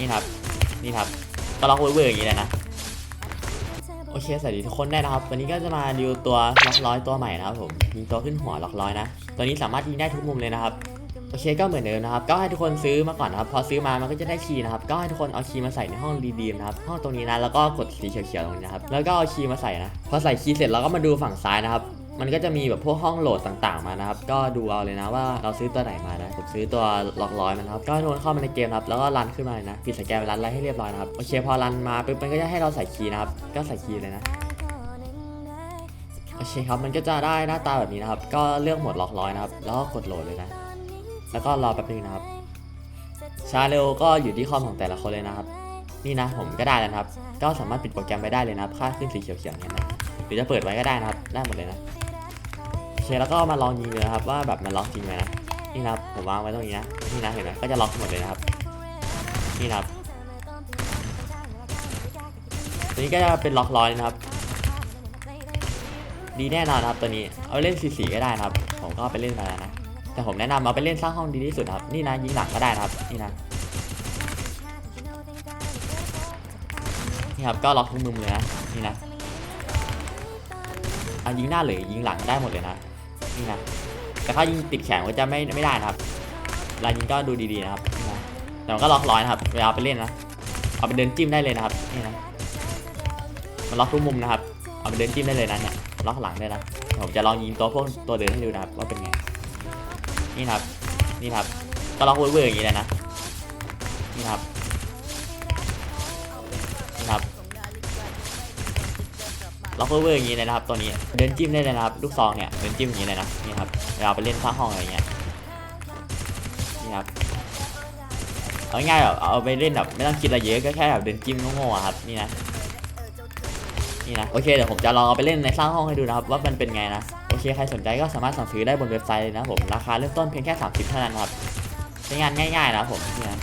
นี่ครับ นี่ครับก็ล็อกเวอร์อย่างนี้เลยนะ โอเค สวัสดีทุกคนได้นะครับ วันนี้ก็จะมาดูตัวล็อกร้อยตัวใหม่นะครับผมยิงตัวขึ้นหัวล็อกร้อยนะ ตัวนี้สามารถยิงได้ทุกมุมเลยนะครับ โอเค ก็เหมือนเดิมนะครับ ก็ให้ทุกคนซื้อมาก่อนนะครับ พอซื้อมา มันก็จะได้คีย์นะครับ ก็ให้ทุกคนเอาคีย์มาใส่ในห้องรีดีมนะครับ ห้องตรงนี้นะ แล้วก็กดสีเขียวๆตรงนี้นะครับ แล้วก็เอาคีย์มาใส่นะ พอใส่คีย์เสร็จเราก็มาดูฝั่งซ้ายนะครับ มันก็จะมีแบบพวกห้องโหลดต่างๆมานะครับ ก็ดูเอาเลยนะว่าเราซื้อตัวไหนมานะ ผมซื้อตัวล็อกร้อยมานะครับ ก็ให้นเข้ามาในเกมครับ แล้วก็รันขึ้นมาเลยนะปิดสแกนรันอะไรให้เรียบร้อยนะครับ โอเคพอรันมาปุ๊บมันก็จะให้เราใส่คีย์นะครับ ก็ใส่คีย์เลยนะโอเคครับ มันก็จะได้หน้าตาแบบนี้นะครับ ก็เลือกหมดล็อกร้อยนะครับ แล้วก็กดโหลดเลยนะ แล้วก็รอแป๊บนึงนะครับ ช้าเร็วก็อยู่ที่คอมของแต่ละคนเลยนะครับ นี่นะผมก็ได้แล้วนะครับ ก็สามารถปิดโปรแกรมไปได้เลยนะครับ ค่าขึ้นสีเขียวๆเนี่ยนะ หรือจะเปิดไว้ก็ได้นะครับ ได้หมดเลยนะโอ เคแล้วก็มาลองยิงเลยนะครับว่าแบบมันล็อกจริงไหมนะนี่นะครับผมวางไว้ตรงนี้นะนี่นะเห็นไหมก็จะล็อกหมดเลยนะครับนี่นะครับตัวนี้ก็จะเป็นล็อกร้อยนะครับ ดีแน่นอนครับตัวนี้เอาเล่นสีสีก็ได้นะครับ ผมก็ไปเล่นมาแล้วนะแต่ผมแนะนำเอาไปเล่นสร้างห้องดีที่สุดครับนี่นะยิงหลังก็ได้นะครับนี่นะนี่ครับก็ล็อกทุกมุมเลยนะนี่นะเอายิงหน้าหรือยิงหลังได้หมดเลยนะ นี่นะแต่ถ้ายิงติดแขนก็จะไม่ไม่ได้นะครับลายยิงก็ดูดีๆนะครับนะแต่มันก็ล็อกร้อยนะครับเวลาไปเล่นนะเอาไปเดินจิ้มได้เลยนะครับนี่นะมันล็อกทุกมุมนะครับเอาไปเดินจิ้มได้เลยนะเนี่ยล็อกหลังได้นะผมจะลองยิงตัวพวกตัวเดินให้ดูนะครับว่าเป็นไงนี่ครับนี่ครับก็ล็อกเวอร์ๆอย่างนี้เลยนะนี่ครับ ล็อกเวอร์อย่างนี้เลยนะครับตัวนี้เดินจิ้มได้เลยนะครับลูกซองเนี่ยเดินจิ้มอย่างนี้เลยนะนี่ครับเวลาไปเล่นข้างห้องอะไรเงี้ยนี่ครับเอาง่ายแบบเอาไปเล่นแบบไม่ต้องคิดอะไรเยอะก็แค่แบบเดินจิ้มโง่ๆอะครับนี่นะนี่นะโอเคเดี๋ยวผมจะลองเอาไปเล่นในสร้างห้องให้ดูนะครับว่ามันเป็นไงนะโอเคใครสนใจก็สามารถสั่งซื้อได้บนเว็บไซต์เลยนะผมราคาเริ่มต้นเพียงแค่ 30 เท่านั้นครับใช้งานง่ายๆนะผมนี่นะ